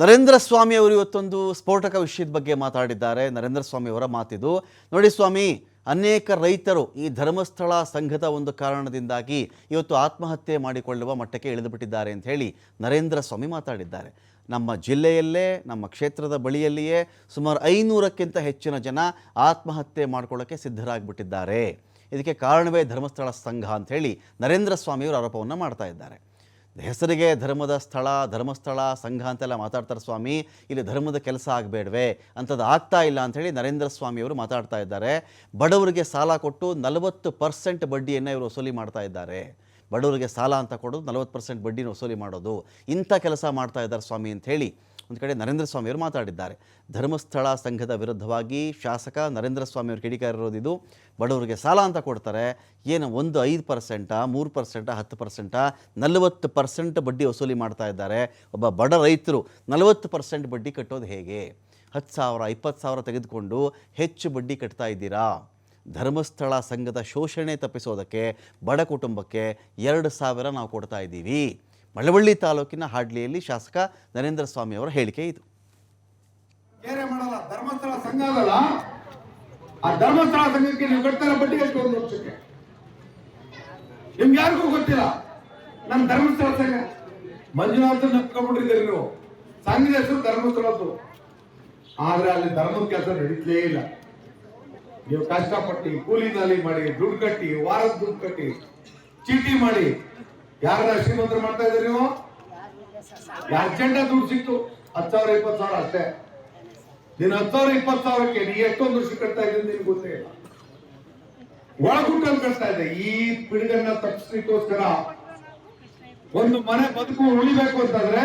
ನರೇಂದ್ರ ಸ್ವಾಮಿ ಅವರು ಇವತ್ತೊಂದು ಸ್ಫೋಟಕ ವಿಷಯದ ಬಗ್ಗೆ ಮಾತಾಡಿದ್ದಾರೆ. ನರೇಂದ್ರ ಸ್ವಾಮಿ ಅವರ ಮಾತಿದು, ನೋಡಿ ಸ್ವಾಮಿ, ಅನೇಕ ರೈತರು ಈ ಧರ್ಮಸ್ಥಳ ಸಂಘದ ಒಂದು ಕಾರಣದಿಂದಾಗಿ ಇವತ್ತು ಆತ್ಮಹತ್ಯೆ ಮಾಡಿಕೊಳ್ಳುವ ಮಟ್ಟಕ್ಕೆ ಇಳಿದುಬಿಟ್ಟಿದ್ದಾರೆ ಅಂತ ಹೇಳಿ ನರೇಂದ್ರ ಸ್ವಾಮಿ ಮಾತಾಡಿದ್ದಾರೆ. ನಮ್ಮ ಜಿಲ್ಲೆಯಲ್ಲೇ, ನಮ್ಮ ಕ್ಷೇತ್ರದ ಬಳಿಯಲ್ಲಿಯೇ ಸುಮಾರು ಐನೂರಕ್ಕಿಂತ ಹೆಚ್ಚಿನ ಜನ ಆತ್ಮಹತ್ಯೆ ಮಾಡ್ಕೊಳ್ಳೋಕ್ಕೆ ಸಿದ್ಧರಾಗಿಬಿಟ್ಟಿದ್ದಾರೆ. ಇದಕ್ಕೆ ಕಾರಣವೇ ಧರ್ಮಸ್ಥಳ ಸಂಘ ಅಂತ ಹೇಳಿ ನರೇಂದ್ರ ಸ್ವಾಮಿಯವರು ಆರೋಪವನ್ನು ಮಾಡ್ತಾ ಇದ್ದಾರೆ. ಹೆಸರಿಗೆ ಧರ್ಮದ ಸ್ಥಳ, ಧರ್ಮಸ್ಥಳ, ಸಂಘ ಅಂತೆಲ್ಲ ಮಾತಾಡ್ತಾರೆ ಸ್ವಾಮಿ. ಇಲ್ಲಿ ಧರ್ಮದ ಕೆಲಸ ಆಗಬೇಡವೆ. ಅಂಥದ್ದು ಆಗ್ತಾ ಇಲ್ಲ ಅಂಥೇಳಿ ನರೇಂದ್ರ ಸ್ವಾಮಿಯವರು ಮಾತಾಡ್ತಾ ಇದ್ದಾರೆ. ಬಡವರಿಗೆ ಸಾಲ ಕೊಟ್ಟು ನಲವತ್ತು ಪರ್ಸೆಂಟ್ ಬಡ್ಡಿಯನ್ನು ಇವರು ವಸೂಲಿ ಮಾಡ್ತಾ ಇದ್ದಾರೆ. ಬಡವರಿಗೆ ಸಾಲ ಅಂತ ಕೊಡೋದು ನಲವತ್ತು ಪರ್ಸೆಂಟ್ ಬಡ್ಡಿನ ವಸೂಲಿ ಮಾಡೋದು. ಇಂಥ ಕೆಲಸ ಮಾಡ್ತಾ ಇದ್ದಾರೆ ಸ್ವಾಮಿ ಅಂತ ಹೇಳಿ ಒಂದು ಕಡೆ ನರೇಂದ್ರ ಸ್ವಾಮಿಯವರು ಮಾತಾಡಿದ್ದಾರೆ. ಧರ್ಮಸ್ಥಳ ಸಂಘದ ವಿರುದ್ಧವಾಗಿ ಶಾಸಕ ನರೇಂದ್ರ ಸ್ವಾಮಿಯವರು ಕಿಡಿಕಾರಿರೋದಿದು ಬಡವರಿಗೆ ಸಾಲ ಅಂತ ಕೊಡ್ತಾರೆ. ಏನು ಒಂದು ಐದು ಪರ್ಸೆಂಟ, ಮೂರು ಪರ್ಸೆಂಟ, ಹತ್ತು ಪರ್ಸೆಂಟ, ನಲವತ್ತು ಪರ್ಸೆಂಟ್ ಬಡ್ಡಿ ವಸೂಲಿ ಮಾಡ್ತಾ ಇದ್ದಾರೆ. ಒಬ್ಬ ಬಡ ರೈತರು ನಲವತ್ತು ಪರ್ಸೆಂಟ್ ಬಡ್ಡಿ ಕಟ್ಟೋದು ಹೇಗೆ? ಹತ್ತು ಸಾವಿರ, ಇಪ್ಪತ್ತು ಸಾವಿರ ತೆಗೆದುಕೊಂಡು ಹೆಚ್ಚು ಬಡ್ಡಿ ಕಟ್ತಾ ಇದ್ದೀರಾ? ಧರ್ಮಸ್ಥಳ ಸಂಘದ ಶೋಷಣೆ ತಪ್ಪಿಸೋದಕ್ಕೆ ಬಡ ಕುಟುಂಬಕ್ಕೆ ಎರಡು ಸಾವಿರ ನಾವು ಕೊಡ್ತಾ ಇದ್ದೀವಿ. ಮಳವಳ್ಳಿ ತಾಲೂಕಿನ ಹಾಡ್ಲಿಯಲ್ಲಿ ಶಾಸಕ ನರೇಂದ್ರ ಸ್ವಾಮಿ ಅವರ ಹೇಳಿಕೆ ಇದು. ಧರ್ಮಸ್ಥಳ ಸಂಘ ಅದಲ್ಲ? ಆ ಧರ್ಮಸ್ಥಳ ಸಂಘಕ್ಕೆ ನೀವು ಕಟ್ತಾರ ಬಡ್ಡಿ ಎಷ್ಟು ಒಂದು ವರ್ಷಕ್ಕೆ? ನಿಮ್ಗೆ ಯಾರಿಗೂ ಗೊತ್ತಿಲ್ಲ? ನಮ್ ಧರ್ಮಸ್ಥಳ ಸಂಘ. ಮಂಜುನಾಥ ನಪ್ಕೊಂಡ್ಬಿಟ್ಟಿದ್ದೀರಿ ನೀವು. ಸಂಘದ ಹೆಸರು ಧರ್ಮಸ್ಥಳದ್ದು. ಆದ್ರೆ ಅಲ್ಲಿ ಧರ್ಮದ ಕೆಲಸ ನಡೀತಲೇ ಇಲ್ಲ. ನೀವು ಕಷ್ಟಪಟ್ಟು ಕೂಲಿನಲ್ಲಿ ನಾಲಿ ಮಾಡಿ, ದುಡ್ಡು ಕಟ್ಟಿ, ವಾರದ ದುಡ್ಡು ಕಟ್ಟಿ, ಚೀಟಿ ಮಾಡಿ ಯಾರನ್ನ ಶ್ರೀಮಂತರು ಮಾಡ್ತಾ ಇದ್ರಿ ನೀವು? ಅರ್ಜೆಂಟ ದುಡ್ಡು ಸಿಕ್ತು ಹತ್ತು ಸಾವಿರ, ಇಪ್ಪತ್ತು ಸಾವಿರ ಅಷ್ಟೇ. ನೀನು ಹತ್ತು ಸಾವಿರ, ಇಪ್ಪತ್ತು ಸಾವಿರಕ್ಕೆ ನೀ ಎಷ್ಟೊಂದು ವರ್ಷ ಕಟ್ತಾ ಇದ್ದೀನಿ ನಿನ್ಗೆ ಗೊತ್ತೇ ಇಲ್ಲ. ಒಳಗುಟ್ಟಂತ ಕಟ್ತಾ ಇದೆ ಈ ಪಿಡುಗನ್ನ ತಪ್ಪಿಸ್ಲಿಕ್ಕೋಸ್ಕರ ಒಂದು ಮನೆ ಬದುಕು ಉಳಿಬೇಕು ಅಂತಂದ್ರೆ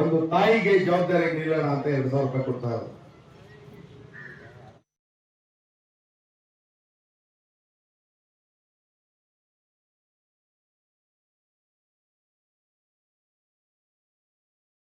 ಒಂದು ತಾಯಿಗೆ ಜವಾಬ್ದಾರಿ ನೀಡೋಣ ಅಂತ ಎರಡು ಸಾವಿರ ರೂಪಾಯಿ ಕೊಡ್ತಾ ಇರೋದು.